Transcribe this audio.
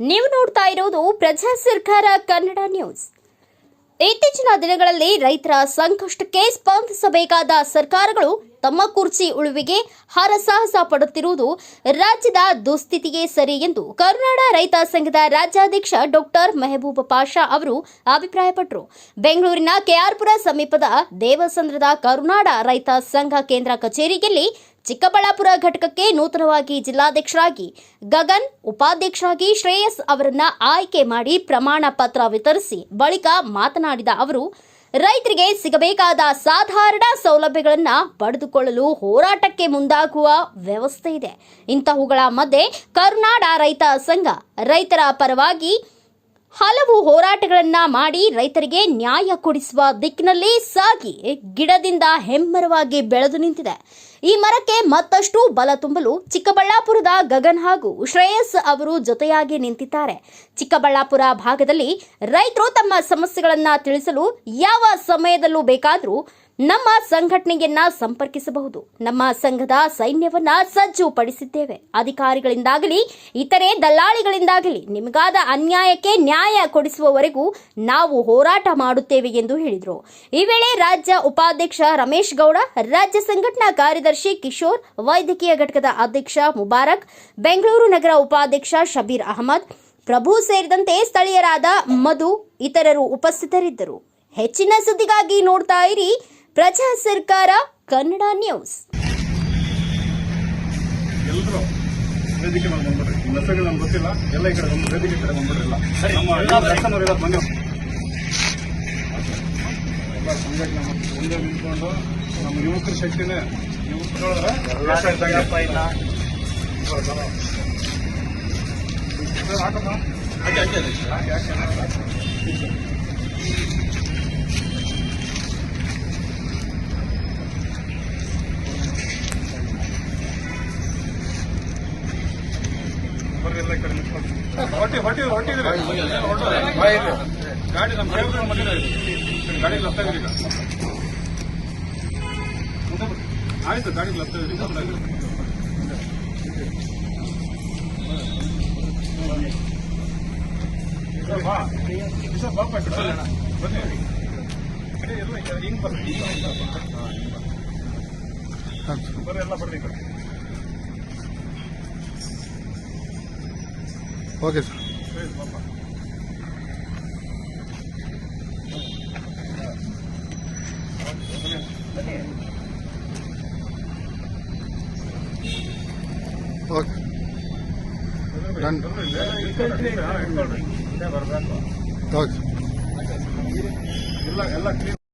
ನೀವು ನೋಡ್ತಾ ಇರೋದು ಪ್ರಜಾ ಸರ್ಕಾರ, ಕನ್ನಡ ನ್ಯೂಸ್. ಇತ್ತೀಚಿನ ದಿನಗಳಲ್ಲಿ ರೈತರ ಸಂಕಷ್ಟಕ್ಕೆ ಸ್ಪಂದಿಸಬೇಕಾದ ಸರ್ಕಾರಗಳು ತಮ್ಮ ಕುರ್ಚಿ ಉಳುವಿಗೆ ಹರಸಾಹಸ ಪಡುತ್ತಿರುವುದು ರಾಜ್ಯದ ದುಸ್ಥಿತಿಗೆ ಸರಿ ಎಂದು ಕರ್ನಾಡ ರೈತ ಸಂಘದ ರಾಜ್ಯಾಧ್ಯಕ್ಷ ಡಾಕ್ಟರ್ ಮೆಹಬೂಬ ಪಾಷಾ ಅವರು ಅಭಿಪ್ರಾಯಪಟ್ಟರು. ಬೆಂಗಳೂರಿನ ಕೆಆರ್ಪುರ ಸಮೀಪದ ದೇವಸಂದ್ರದ ಕರುನಾಡ ರೈತ ಸಂಘ ಕೇಂದ್ರ ಕಚೇರಿಯಲ್ಲಿ ಚಿಕ್ಕಬಳ್ಳಾಪುರ ಘಟಕಕ್ಕೆ ನೂತನವಾಗಿ ಜಿಲ್ಲಾಧ್ಯಕ್ಷರಾಗಿ ಗಗನ್, ಉಪಾಧ್ಯಕ್ಷರಾಗಿ ಶ್ರೇಯಸ್ ಅವರನ್ನ ಆಯ್ಕೆ ಮಾಡಿ ಪ್ರಮಾಣ ಪತ್ರ ವಿತರಿಸಿ ಬಳಿಕ ಮಾತನಾಡಿದ ಅವರು, ರೈತರಿಗೆ ಸಿಗಬೇಕಾದ ಸಾಧಾರಣ ಸೌಲಭ್ಯಗಳನ್ನು ಪಡೆದುಕೊಳ್ಳಲು ಹೋರಾಟಕ್ಕೆ ಮುಂದಾಗುವ ವ್ಯವಸ್ಥೆ ಇದೆ. ಇಂತಹವುಗಳ ಮಧ್ಯೆ ಕರುನಾಡ ರೈತ ಸಂಘ ರೈತರ ಪರವಾಗಿ ಹಲವು ಹೋರಾಟಗಳನ್ನ ಮಾಡಿ ರೈತರಿಗೆ ನ್ಯಾಯ ಕೊಡಿಸುವ ದಿಕ್ಕಿನಲ್ಲಿ ಸಾಗಿ ಗಿಡದಿಂದ ಹೆಮ್ಮರವಾಗಿ ಬೆಳೆದು ನಿಂತಿದೆ. ಈ ಮರಕ್ಕೆ ಮತ್ತಷ್ಟು ಬಲ ತುಂಬಲು ಚಿಕ್ಕಬಳ್ಳಾಪುರದ ಗಗನ್ ಹಾಗೂ ಶ್ರೇಯಸ್ ಅವರು ಜೊತೆಯಾಗಿ ನಿಂತಿದ್ದಾರೆ. ಚಿಕ್ಕಬಳ್ಳಾಪುರ ಭಾಗದಲ್ಲಿ ರೈತರು ತಮ್ಮ ಸಮಸ್ಯೆಗಳನ್ನ ತಿಳಿಸಲು ಯಾವ ಸಮಯದಲ್ಲೂ ಬೇಕಾದರೂ ನಮ್ಮ ಸಂಘಟನೆಯನ್ನ ಸಂಪರ್ಕಿಸಬಹುದು. ನಮ್ಮ ಸಂಘದ ಸೈನ್ಯವನ್ನ ಸಜ್ಜು ಪಡಿಸಿದ್ದೇವೆ ಅಧಿಕಾರಿಗಳಿಂದಾಗಲಿ, ಇತರೆ ದಲ್ಲಾಳಿಗಳಿಂದಾಗಲಿ ನಿಮಗಾದ ಅನ್ಯಾಯಕ್ಕೆ ನ್ಯಾಯ ಕೊಡಿಸುವವರೆಗೂ ನಾವು ಹೋರಾಟ ಮಾಡುತ್ತೇವೆ ಎಂದು ಹೇಳಿದರು. ಈ ವೇಳೆ ರಾಜ್ಯ ಉಪಾಧ್ಯಕ್ಷ ರಮೇಶ್ ಗೌಡ, ರಾಜ್ಯ ಸಂಘಟನಾ ಕಾರ್ಯದರ್ಶಿ ಕಿಶೋರ್ ವೈದ್ಯಕೀಯ ಘಟಕದ ಅಧ್ಯಕ್ಷ ಮುಬಾರಕ್ ಬೆಂಗಳೂರು ನಗರ ಉಪಾಧ್ಯಕ್ಷ ಶಬೀರ್ ಅಹಮದ್ ಪ್ರಭು ಸೇರಿದಂತೆ ಸ್ಥಳೀಯರಾದ ಮಧು ಇತರರು ಉಪಸ್ಥಿತರಿದ್ದರು. ಹೆಚ್ಚಿನ ಸುದ್ದಿಗಾಗಿ ನೋಡ್ತಾ ಇರಿ ಪ್ರಜಾ ಸರ್ಕಾರ ಕನ್ನಡ ನ್ಯೂಸ್. ನಮ್ಮ ಯುವಕರ ಶಕ್ತಿನೇ ಹೊಟ್ಟಿ ಹೊಟ್ಟಿ ಹೊಟ್ಟಿದ್ರೆ ಗಾಡಿ ನಮ್ಮ ಗಾಡಿ ಲಫ್ಟ್ ಎಲ್ಲ ಈ ಕಡೆ ಹಿಂಗ್ ಬರ್ರಿ. ಹಿಂಗ್ ಬರ್ರಿ. ಹಾ, ಹಿಂಗ್ ಬರ್ರಿ. ಬರ್ರಿ ಎಲ್ಲ ಬರ್ರಿ ಈ ಕಡೆ ಓಕೆ ಸರ್ ಸರಿ, ಬಾಪ. ಓಕೆ. ಇಟ್ಕೊಳ್ರಿ. ಓಕೆ ಎಲ್ಲ ಎಲ್ಲ